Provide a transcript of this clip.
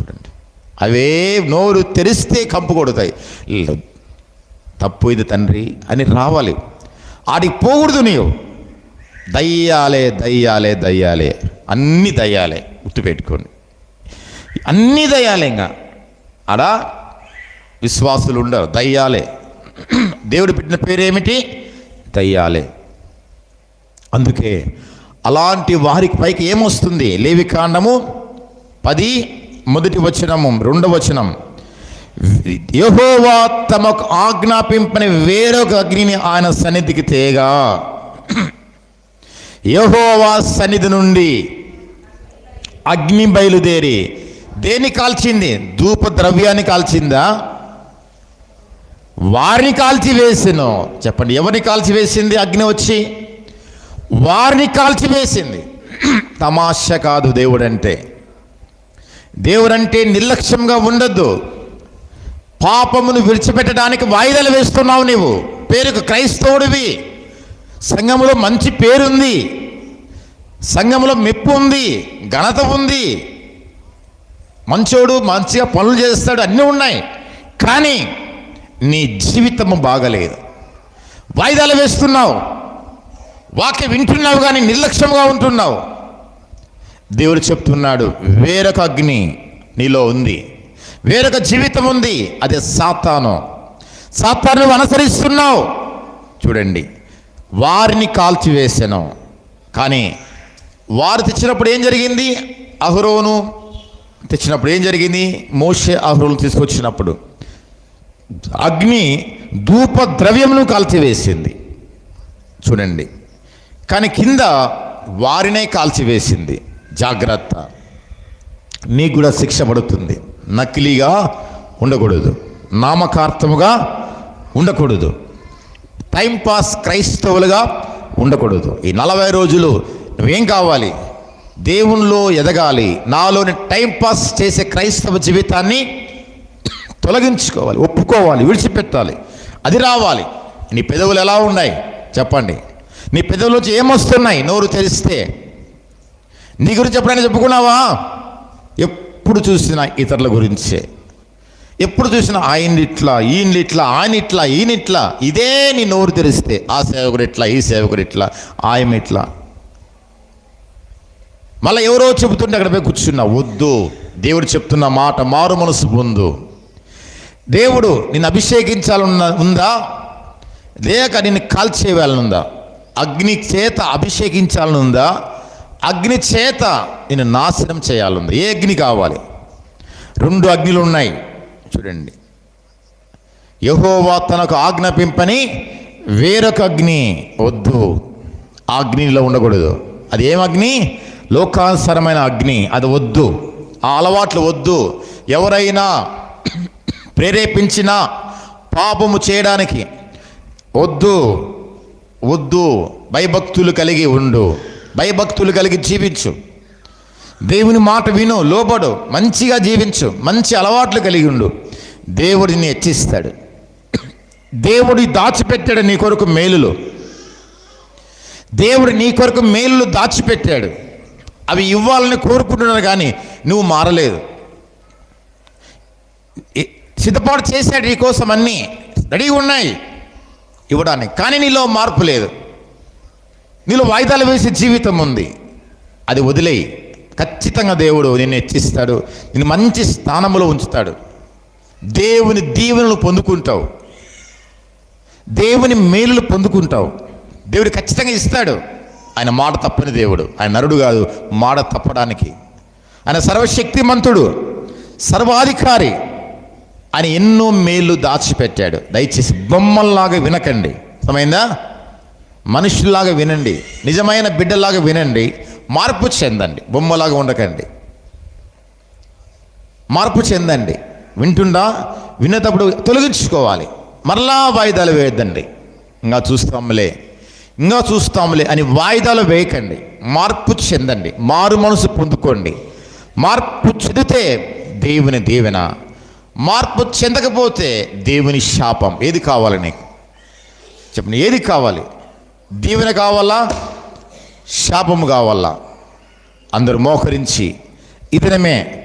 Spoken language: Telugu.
చూడండి. అవే నోరు తెరిస్తే కంపు కొడతాయి. తప్పు ఇది తండ్రి అని రావాలి. ఆడికి పోకూడదు నీవు. దయ్యాలే దయ్యాలే దయ్యాలే. అన్ని దయ్యాలే. గుర్తుపెట్టుకోండి అన్ని దయ్యాలే ఇంకా. ఆడ? విశ్వాసులు ఉండరు. దయ్యాలే. దేవుడు పెట్టిన పేరేమిటి? దయ్యాలే. అందుకే అలాంటి వారికి పైకి ఏమొస్తుంది? లేవి కాండము పది మొదటి వచనము రెండవ వచనం. యహోవా తమకు ఆజ్ఞాపింపని వేరొక అగ్నిని ఆయన సన్నిధికి తేగా. యహోవా సన్నిధి నుండి అగ్ని బయలుదేరి దేన్ని కాల్చింది? ధూప ద్రవ్యాన్ని కాల్చిందా? వారిని కాల్చివేసెను. చెప్పండి ఎవరిని కాల్చివేసింది అగ్ని వచ్చి? వారిని కాల్చివేసింది. తమాష కాదు దేవుడంటే. దేవుడంటే నిర్లక్ష్యంగా ఉండొద్దు. పాపమును విడిచిపెట్టడానికి వాయిదాలు వేస్తున్నావు నీవు. పేరుకు క్రైస్తవుడివి. సంఘములో మంచి పేరుంది. సంఘములో మెప్పు ఉంది. ఘనత ఉంది. మంచోడు మంచిగా పనులు చేస్తాడు అన్నీ ఉన్నాయి. కానీ నీ జీవితము బాగలేదు. వాయిదాలు వేస్తున్నావు. వాక్య వింటున్నావు కానీ నిర్లక్ష్యంగా ఉంటున్నావు. దేవుడు చెప్తున్నాడు వేరొక అగ్ని నీలో ఉంది. వేరొక జీవితం ఉంది అదే సాతాను. సాతాను అనుసరిస్తున్నావు. చూడండి వారిని కాల్చివేశాను. కానీ వారు తెచ్చినప్పుడు ఏం జరిగింది? అహరోను తెచ్చినప్పుడు ఏం జరిగింది? మోషే అహరోను తీసుకొచ్చినప్పుడు. అగ్ని ధూప ద్రవ్యమును కాల్చివేసింది. చూడండి కానీ కింద వారినే కాల్చివేసింది. జాగ్రత్త. నీకు కూడా శిక్ష పడుతుంది. నకిలీగా ఉండకూడదు. నామకార్థముగా ఉండకూడదు. టైంపాస్ క్రైస్తవులుగా ఉండకూడదు. ఈ నలభై రోజులు నువ్వేం కావాలి? దేవునిలో ఎదగాలి. నాలోని టైంపాస్ చేసే క్రైస్తవ జీవితాన్ని తొలగించుకోవాలి. ఒప్పుకోవాలి. విడిచిపెట్టాలి. అది రావాలి. నీ పెదవులు ఎలా ఉన్నాయి? చెప్పండి. నీ పెదవుల నుంచి ఏమొస్తున్నాయి? నోరు తెరిస్తే. నీ గురించి ఎప్పుడైనా చెప్పుకున్నావా? ఎప్పుడు చూసినా ఇతరుల గురించే. ఎప్పుడు చూసినా ఆయన్నిట్లా ఇట్లా ఈయన ఇట్లా ఆయన ఇట్లా ఈయన ఇదే నీ నోరు తెరిస్తే ఆ సేవకుడు ఇట్లా ఈ సేవకుడు ఇట్లా ఆయన ఇట్లా మళ్ళీ ఎవరో చెబుతుంటే అక్కడ పోయి కూర్చున్నా వద్దు దేవుడు చెప్తున్న మాట మారు మనసు పొందు దేవుడు నిన్ను అభిషేకించాలన్న ఉందా? లేక నిన్ను కాల్చేయాలనుందా? అగ్ని చేత అభిషేకించాలని ఉందా అగ్ని చేత నేను నాశనం చేయాలంది ఏ అగ్ని కావాలి? రెండు అగ్నిలు ఉన్నాయి. చూడండి. యహోవా తనకు ఆజ్ఞాపింపని వేరొక అగ్ని. వద్దు. ఆ అగ్నిలో ఉండకూడదు. అది ఏం అగ్ని? లోకానుసరమైన అగ్ని. అది వద్దు. ఆ అలవాట్లు వద్దు. ఎవరైనా ప్రేరేపించిన పాపము చేయడానికి వద్దు. వద్దు. భయభక్తులు కలిగి ఉండు. భయభక్తులు కలిగి జీవించు. దేవుని మాట విను లోబడు మంచిగా జీవించు మంచి అలవాట్లు కలిగి ఉండు. దేవుడిని హెచ్చిస్తాడు. దేవుడి దాచిపెట్టాడు నీ కొరకు మేలులు. దేవుడు నీ కొరకు మేలులు దాచిపెట్టాడు. అవి ఇవ్వాలని కోరుకుంటున్నాడు కానీ నువ్వు మారలేదు. సిద్ధపాటు చేశాడు నీ కోసం అన్నీ. రెడీగా ఉన్నాయి. ఇవ్వడానికి. కానీ నీలో మార్పు లేదు. నీలో వాయిదాలు వేసే జీవితం ఉంది. అది వదిలేయి. ఖచ్చితంగా దేవుడు నిన్ను హెచ్చిస్తాడు. నిన్ను మంచి స్థానంలో ఉంచుతాడు. దేవుని దీవెనలు పొందుకుంటావు. దేవుని మేలులు పొందుకుంటావు. దేవుడు ఖచ్చితంగా ఇస్తాడు. ఆయన మాట తప్పని దేవుడు. ఆయన నరుడు కాదు మాట తప్పడానికి. ఆయన సర్వశక్తిమంతుడు సర్వాధికారి. ఆయన ఎన్నో మేలు దాచిపెట్టాడు. దయచేసి బొమ్మల్లాగా వినకండి. అర్థమైందా? మనుషుల్లాగా వినండి. నిజమైన బిడ్డలాగా వినండి. మార్పు చెందండి. బొమ్మలాగా ఉండకండి. మార్పు చెందండి. వింటుండా వినేటప్పుడు తొలగించుకోవాలి. మరలా వాయిదాలు వేయద్దండి. ఇంకా చూస్తాంలే ఇంకా చూస్తాంలే అని వాయిదాలు వేయకండి. మార్పు చెందండి. మారు మనసు పొందుకోండి. మార్పు చెందితే దేవుని దీవెన. మార్పు చెందకపోతే దేవుని శాపం. ఏది కావాలి నీకు? చెప్పండి. ఏది కావాలి? దీవెన కావాలా? శాపము కావాలా? అందరూ మోకరించి ఇతనమే